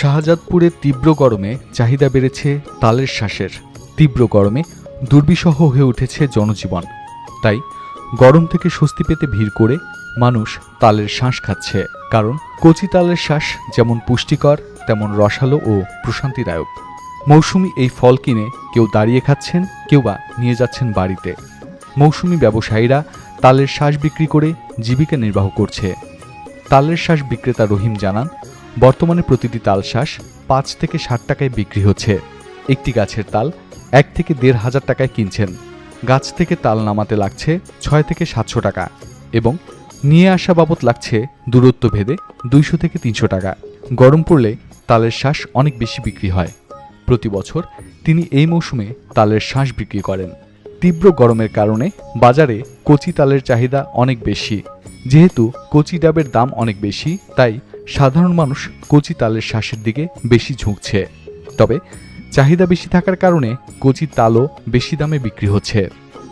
শাহজাদপুরের তীব্র গরমে চাহিদা বেড়েছে তালের শ্বাসের। তীব্র গরমে দুর্বিষহ হয়ে উঠেছে জনজীবন। তাই গরম থেকে স্বস্তি পেতে ভিড় করে মানুষ তালের শ্বাস খাচ্ছে। কারণ কচি তালের শ্বাস যেমন পুষ্টিকর, তেমন রসালো ও প্রশান্তিদায়ক। মৌসুমি এই ফল কিনে কেউ দাঁড়িয়ে খাচ্ছেন, কেউ বা নিয়ে যাচ্ছেন বাড়িতে। মৌসুমি ব্যবসায়ীরা তালের শ্বাস বিক্রি করে জীবিকা নির্বাহ করছে। তালের শ্বাস বিক্রেতা রহিম জানান বর্তমানে প্রতিটি তাল শ্বাস পাঁচ থেকে ষাট টাকায় বিক্রি হচ্ছে। একটি গাছের তাল এক থেকে দেড় হাজার টাকায় কিনছেন। গাছ থেকে তাল নামাতে লাগছে ছয় থেকে সাতশো টাকা এবং নিয়ে আসা বাবদ লাগছে দূরত্ব ভেদে দুইশো থেকে তিনশো টাকা। গরম পড়লে তালের শ্বাস অনেক বেশি বিক্রি হয়। প্রতি বছর তিনি এই মৌসুমে তালের শ্বাস বিক্রি করেন। তীব্র গরমের কারণে বাজারে কচি তালের চাহিদা অনেক বেশি। যেহেতু কচি ডাবের দাম অনেক বেশি, তাই সাধারণ মানুষ কচি তালের শ্বাসের দিকে বেশি ঝুঁকছে। তবে চাহিদা বেশি থাকার কারণে কচি তালও বেশি দামে বিক্রি হচ্ছে।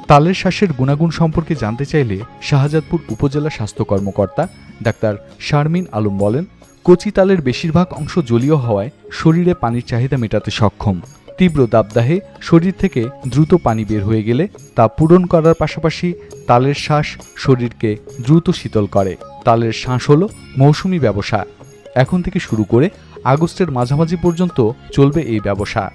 তালের শ্বাসের গুণাগুণ সম্পর্কে জানতে চাইলে শাহজাদপুর উপজেলা স্বাস্থ্য কর্মকর্তা ডাক্তার শারমিন আলম বলেন, কচি তালের বেশিরভাগ অংশ জলীয় হওয়ায় শরীরে পানির চাহিদা মেটাতে সক্ষম। তীব্র দাবদাহে শরীর থেকে দ্রুত পানি বের হয়ে গেলে তা পূরণ করার পাশাপাশি তালের শ্বাস শরীরকে দ্রুত শীতল করে। তালের শাঁস হল মৌসুমি ব্যবসা। এখন থেকে শুরু করে আগস্টের মাঝামাঝি পর্যন্ত চলবে এই ব্যবসা।